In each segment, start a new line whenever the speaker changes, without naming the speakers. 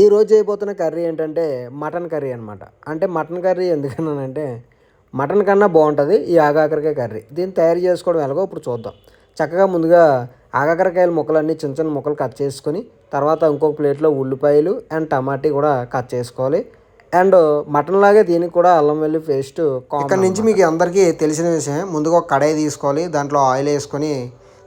ఈ రోజు చేయబోతున్న కర్రీ ఏంటంటే మటన్ కర్రీ అనమాట అంటే మటన్ కర్రీ ఎందుకన్నానంటే మటన్ కన్నా బాగుంటుంది ఈ ఆగాకరకాయ కర్రీ. దీన్ని తయారు చేసుకోవడం ఎలాగో ఇప్పుడు చూద్దాం. చక్కగా ముందుగా ఆగాకరకాయల ముక్కలన్నీ చిన్న చిన్న ముక్కలు కట్ చేసుకొని తర్వాత ఇంకొక ప్లేట్లో ఉల్లిపాయలు అండ్ టమాటీ కూడా కట్ చేసుకోవాలి. అండ్ మటన్ లాగే దీనికి కూడా అల్లం వెల్లి పేస్ట్ ఇక్కడ నుంచి మీకు అందరికీ తెలిసిన విషయం ముందుగా ఒక కడాయి తీసుకోవాలి దాంట్లో ఆయిల్ వేసుకొని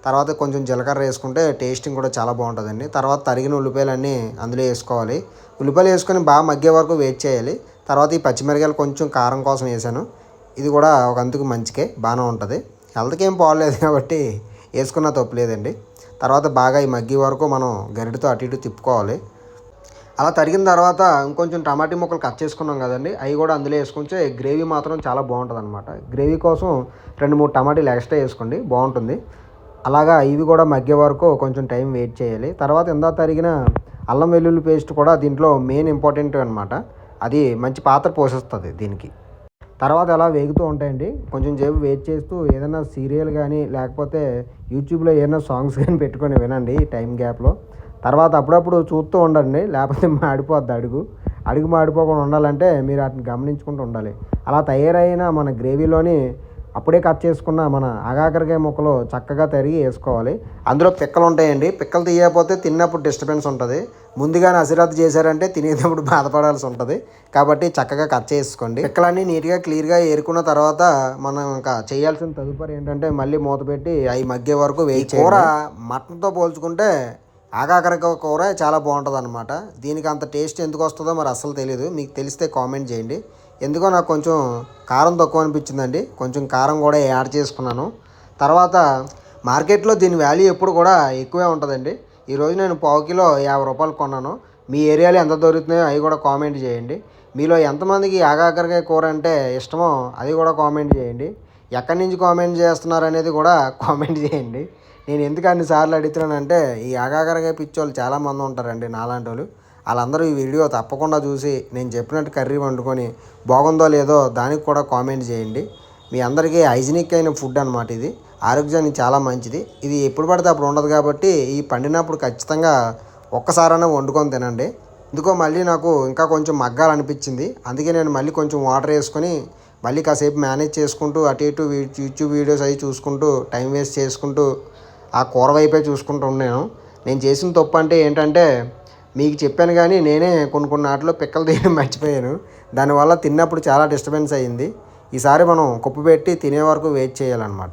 తర్వాత కొంచెం జీలకర్ర వేసుకుంటే టేస్టింగ్ కూడా చాలా బాగుంటుందండి. తర్వాత తరిగిన ఉల్లిపాయలన్నీ అందులో వేసుకోవాలి. ఉల్లిపాయలు వేసుకొని బాగా మగ్గే వరకు వెయిట్ చేయాలి. తర్వాత ఈ పచ్చిమిరకాయలు కొంచెం కారం కోసం వేసాను. ఇది కూడా ఒక అంతుకు మంచికే బాగానే ఉంటుంది. హెల్త్కి ఏం పోలేదు కాబట్టి వేసుకున్న తప్పు లేదండి. తర్వాత బాగా ఈ మగ్గి వరకు మనం గరిటతో అటు ఇటు తిప్పుకోవాలి. అలా తరిగిన తర్వాత ఇంకొంచెం టమాటీ ముక్కలు కట్ చేసుకున్నాం కదండి. అవి కూడా అందులో వేసుకుంటే గ్రేవీ మాత్రం చాలా బాగుంటుంది అనమాట గ్రేవీ కోసం రెండు మూడు టమాటీలు ఎక్స్ట్రా వేసుకోండి. బాగుంటుంది. అలాగా ఇవి కూడా మగ్గే వరకు కొంచెం టైం వెయిట్ చేయాలి. తర్వాత ఇందా తరిగిన అల్లం వెల్లుల్లి పేస్ట్ కూడా దీంట్లో మెయిన్ ఇంపార్టెంట్ అనమాట అది మంచి పాత్ర పోషిస్తుంది దీనికి. తర్వాత అలా వేగుతూ ఉంటాయండి. కొంచెం సేపు వెయిట్ చేస్తూ ఏదైనా సీరియల్ కానీ లేకపోతే యూట్యూబ్లో ఏదైనా సాంగ్స్ కానీ పెట్టుకొని వినండి ఈ టైం గ్యాప్లో. తర్వాత అప్పుడప్పుడు చూస్తూ ఉండండి లేకపోతే మాడిపోద్ది అడుగు. అడుగు మాడిపోకుండా ఉండాలంటే మీరు వాటిని గమనించుకుంటూ ఉండాలి. అలా తయారైన మన గ్రేవీలోని అప్పుడే కట్ చేసుకున్న మన ఆగాకరకాయ ముక్కలు చక్కగా తరిగి వేసుకోవాలి. అందులో పిక్కలు ఉంటాయండి. పిక్కలు తీయకపోతే తిన్నప్పుడు డిస్టర్బెన్స్ ఉంటుంది. ముందుగానే అసిరద్దు చేశారంటే తినేటప్పుడు బాధపడాల్సి ఉంటుంది. కాబట్టి చక్కగా కట్ చేసుకోండి. పిక్కలన్నీ నీట్గా క్లియర్గా ఏరుకున్న తర్వాత మనం ఇంకా చేయాల్సిన తదుపరి ఏంటంటే మళ్ళీ మూత పెట్టి అవి మగ్గే వరకు వేయి కూర మటన్తో పోల్చుకుంటే ఆగాకరకాయ కూర చాలా బాగుంటుంది అనమాట దీనికి అంత టేస్ట్ ఎందుకు వస్తుందో మరి అస్సలు తెలియదు మీకు తెలిస్తే కామెంట్ చేయండి. ఎందుకో నాకు కొంచెం కారం తక్కువ అనిపించిందండి. కొంచెం కారం కూడా యాడ్ చేసుకున్నాను. తర్వాత మార్కెట్లో దీని వాల్యూ ఎప్పుడు కూడా ఎక్కువే ఉంటుందండి. ఈరోజు నేను పావు కిలో యాభై రూపాయలు కొన్నాను. మీ ఏరియాలో ఎంత దొరుకుతున్నాయో అవి కూడా కామెంట్ చేయండి. మీలో ఎంతమందికి ఆగాకరకాయ కూర అంటే ఇష్టమో అది కూడా కామెంట్ చేయండి. ఎక్కడి నుంచి కామెంట్ చేస్తున్నారు అనేది కూడా కామెంట్ చేయండి. నేను ఎందుకు అన్నిసార్లు అడుగుతున్నానంటే ఈ ఆగాకరకాయ పిచ్చోళ్ళు చాలామంది ఉంటారండి నాలాంటి వాళ్ళు వాళ్ళందరూ ఈ వీడియో తప్పకుండా చూసి నేను చెప్పినట్టు కర్రీ వండుకొని బాగుందో లేదో దానికి కూడా కామెంట్ చేయండి. మీ అందరికీ హైజీనిక్ అయిన ఫుడ్ అనమాట ఇది. ఆరోగ్యానికి చాలా మంచిది. ఇది ఎప్పుడు పడితే అప్పుడు ఉండదు కాబట్టి ఈ పండినప్పుడు ఖచ్చితంగా ఒక్కసారైనా వండుకొని తినండి. ఎందుకో మళ్ళీ నాకు ఇంకా కొంచెం మగ్గాలనిపించింది. అందుకే నేను మళ్ళీ కొంచెం వాటర్ వేసుకొని మళ్ళీ కాసేపు మేనేజ్ చేసుకుంటూ అటు ఇటు యూట్యూబ్ వీడియోస్ అవి చూసుకుంటూ టైం వేస్ట్ చేసుకుంటూ ఆ కూర వైపే చూసుకుంటూ ఉన్నాను. నేను చేసిన తప్పు అంటే ఏంటంటే మీకు చెప్పాను కానీ నేనే కొన్ని కొన్ని ఆటలో పిక్కలు తీయడం మర్చిపోయాను. దానివల్ల తిన్నప్పుడు చాలా డిస్టర్బెన్స్ అయ్యింది. ఈసారి మనం కుప్పు పెట్టి తినే వరకు వెయిట్ చేయాలన్నమాట.